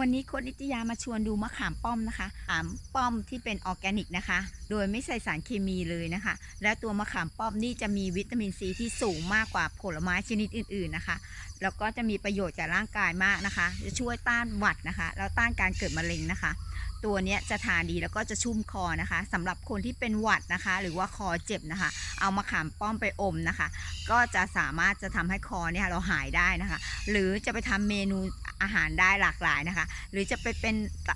วันนี้โค้ดนิตยามาชวนดูมะขามป้อมนะคะมะขามป้อมที่เป็นออร์แกนิกนะคะ โดยไม่ใส่สารเคมีเลยนะคะ และตัวมะขามป้อมนี่จะมีวิตามินซีที่สูงมากกว่าผลไม้ชนิดอื่นๆนะคะ แล้วก็จะมีประโยชน์กับร่างกายมากนะคะ จะช่วยต้านหวัดนะคะ แล้วต้านการเกิดมะเร็งนะคะ ตัวนี้จะทานดีแล้วก็จะชุ่มคอนะคะสำหรับคนที่เป็นหวัดนะคะ หรือว่าคอเจ็บนะคะ เอามะขามป้อมไปอมนะคะ ก็จะสามารถจะทำให้คอเนี่ยเราหายได้นะคะ หรือจะไปทำเมนูอาหารได้หลากหลายนะคะ หรือจะไปเป็น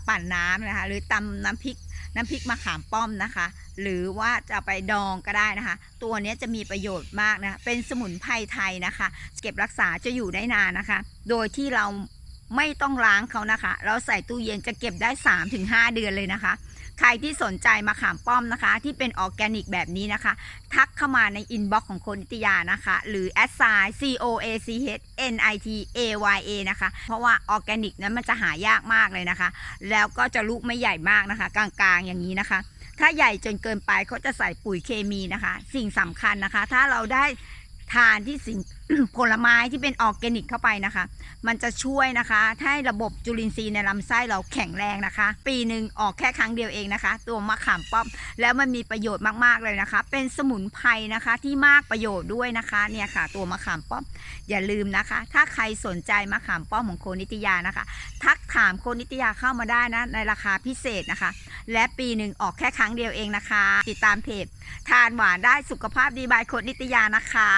ปั่นน้ำนะคะ หรือตำน้ำพริก น้ำพริกมะขามป้อมนะคะ หรือว่าจะไปดองก็ได้นะคะ ตัวนี้จะมีประโยชน์มากนะ เป็นสมุนไพรไทยนะคะ เก็บรักษาจะอยู่ได้นานนะคะ โดยที่เรา ไม่ต้องล้างเขานะคะ เราใส่ตู้เย็นจะเก็บได้ 3-5 เดือนเลยนะคะ ใครที่สนใจมาขามป้อมนะคะ ที่เป็นออร์แกนิกแบบนี้นะคะ ทักเข้ามาในอินบ็อกซ์ของคนนิตยานะคะ หรือ a s s i c o a c h n i t a y a นะคะ เพราะว่าออร์แกนิกนั้นมันจะหายากมากเลยนะคะ แล้วก็จะลูกไม่ใหญ่มากนะคะ กลางๆอย่างนี้นะคะถ้าใหญ่จนเกินไปเขาจะใส่ปุ๋ยเคมีนะคะ สิ่งสำคัญนะคะ ถ้าเราได้ ทานที่สิ่งผลไม้ที่เป็นออร์แกนิกเข้าไปนะคะ มันจะช่วยนะคะให้ระบบจุลินทรีย์ในลำไส้เราแข็งแรงนะคะ ปีหนึ่งออกแค่ครั้งเดียวเองนะคะ ตัวมะขามป้อม แล้วมันมีประโยชน์มากๆเลยนะคะ เป็นสมุนไพรนะคะที่มากประโยชน์ด้วยนะคะเนี่ยค่ะ ตัวมะขามป้อมอย่าลืมนะคะ ถ้าใครสนใจมะขามป้อมของโคนิตยานะคะ ทักถามโคนิตยาเข้ามาได้นะในราคาพิเศษนะคะ และปีหนึ่งออกแค่ครั้งเดียวเองนะคะ ติดตามเพจทานหวานได้สุขภาพดีบายโคนิตยานะคะ